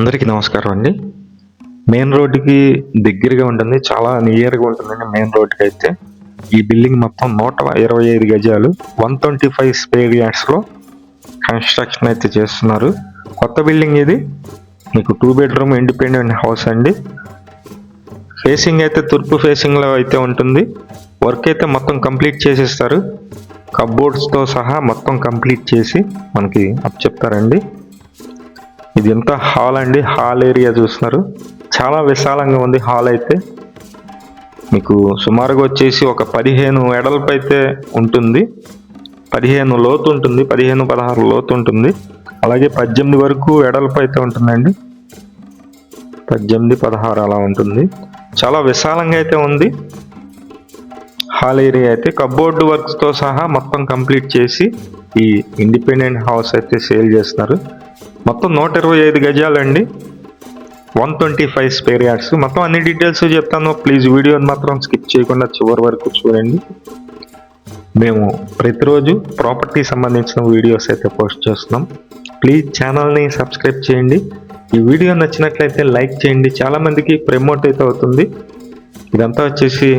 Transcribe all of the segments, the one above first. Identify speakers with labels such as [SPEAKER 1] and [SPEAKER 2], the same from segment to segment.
[SPEAKER 1] అందరికీ నమస్కారం అండి. మెయిన్ రోడ్డుకి దగ్గరగా ఉంటుంది చాలా నియర్గా ఉంటుందండి మెయిన్ రోడ్డుకి అయితే ఈ బిల్డింగ్ మొత్తం నూట ఇరవై ఐదు గజాలు వన్ ట్వంటీ ఫైవ్ స్పేర్ యార్డ్స్లో కన్స్ట్రక్షన్ అయితే చేస్తున్నారు. కొత్త బిల్డింగ్ ఇది. మీకు టూ బెడ్రూమ్ ఇండిపెండెంట్ హౌస్ అండి. ఫేసింగ్ అయితే తూర్పు ఫేసింగ్లో అయితే ఉంటుంది. వర్క్ అయితే మొత్తం కంప్లీట్ చేసేస్తారు. కబ్బోర్డ్స్తో సహా మొత్తం కంప్లీట్ చేసి మనకి అప్ చెప్తారండి. ఇది ఎంత హాల్ అండి. హాల్ ఏరియా చూస్తున్నారు. చాలా విశాలంగా ఉంది హాల్ అయితే. మీకు సుమారుగా వచ్చేసి ఒక పదిహేను ఎడల్పు అయితే ఉంటుంది. పదిహేను లోతు ఉంటుంది. పదిహేను పదహారు లోతు ఉంటుంది. అలాగే పద్దెనిమిది వరకు ఎడల్పు అయితే ఉంటుందండి. పద్దెనిమిది పదహారు అలా ఉంటుంది. చాలా విశాలంగా అయితే ఉంది. హాల్ ఏరియా అయితే కబోర్డ్ వర్క్స్తో సహా మొత్తం కంప్లీట్ చేసి ఈ ఇండిపెండెంట్ హౌస్ అయితే సేల్ చేస్తున్నారు. మొత్తం నూట ఇరవై ఐదు గజాలండి. One twenty five square yards మొత్తం అన్ని డీటెయిల్స్ చెప్తాను. ప్లీజ్ వీడియోని మాత్రం స్కిప్ చేయకుండా చివరి వరకు చూడండి. మేము ప్రతిరోజు ప్రాపర్టీ సంబంధించిన వీడియోస్ అయితే పోస్ట్ చేస్తున్నాం. ప్లీజ్ ఛానల్ని సబ్స్క్రైబ్ చేయండి. ఈ వీడియో నచ్చినట్లయితే లైక్ చేయండి. చాలామందికి ప్రమోట్ అయితే అవుతుంది. ఇదంతా వచ్చేసి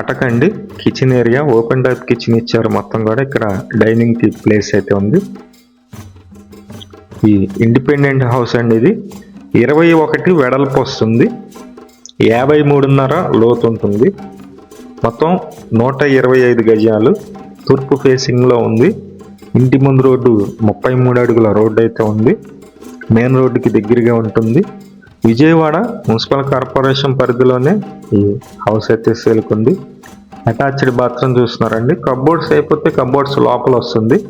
[SPEAKER 1] అటకండి. Kitchen area open type kitchen ఇచ్చారు మొత్తం కూడా. ఇక్కడ డైనింగ్కి ప్లేస్ అయితే ఉంది. ఈ ఇండిపెండెంట్ హౌస్ అండి ఇది. ఇరవై ఒకటి వెడల్పు వస్తుంది. యాభై మూడున్నర లోతు ఉంటుంది. మొత్తం నూట ఇరవై ఐదు గజాలు తూర్పు ఫేసింగ్లో ఉంది. ఇంటి ముందు రోడ్డు ముప్పై మూడు అడుగుల రోడ్డు అయితే ఉంది. మెయిన్ రోడ్డుకి దగ్గరగా ఉంటుంది. విజయవాడ మున్సిపల్ కార్పొరేషన్ పరిధిలోనే ఈ హౌస్ అయితే సేల్కుంది. అటాచ్డ్ బాత్రూమ్ చూస్తున్నారండి. కబ్బోర్డ్స్ అయిపోతే కబ్బోర్డ్స్ లోపల వస్తుంది.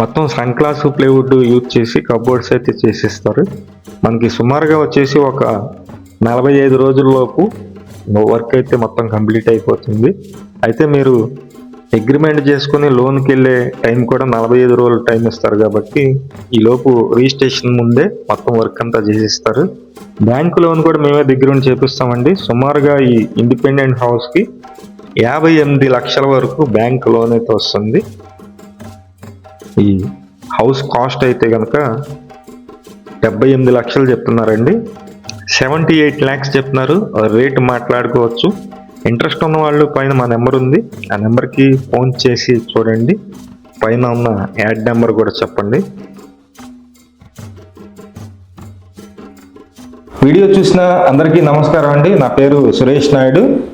[SPEAKER 1] మొత్తం సన్ క్లాస్ ప్లేవుడ్ యూజ్ చేసి కబోర్డ్స్ అయితే చేసేస్తారు. మనకి సుమారుగా వచ్చేసి ఒక నలభై ఐదు రోజుల్లోపు వర్క్ అయితే మొత్తం కంప్లీట్ అయిపోతుంది. అయితే మీరు అగ్రిమెంట్ చేసుకుని లోన్కి వెళ్ళే టైం కూడా నలభై ఐదు రోజులు టైం ఇస్తారు కాబట్టి ఈ లోపు రిజిస్ట్రేషన్ ముందే మొత్తం వర్క్ అంతా చేసిస్తారు. బ్యాంకు లోన్ కూడా మేమే దగ్గర ఉండి చేపిస్తామండి. సుమారుగా ఈ ఇండిపెండెంట్ హౌస్కి యాభై ఎనిమిది లక్షల వరకు బ్యాంక్ లోన్ అయితే వస్తుంది. ఈ హౌస్ కాస్ట్ అయితే కనుక డెబ్బై ఎనిమిది లక్షలు చెప్తున్నారండి. సెవెంటీ ఎయిట్ ల్యాక్స్ చెప్తున్నారు. రేట్ మాట్లాడుకోవచ్చు. ఇంట్రెస్ట్ ఉన్న వాళ్ళు పైన మా నెంబర్ ఉంది. ఆ నెంబర్కి ఫోన్ చేసి చూడండి. పైన ఉన్న యాడ్ నెంబర్ కూడా చెప్పండి.
[SPEAKER 2] వీడియో చూసిన అందరికీ నమస్కారం అండి. నా పేరు సురేష్ నాయుడు.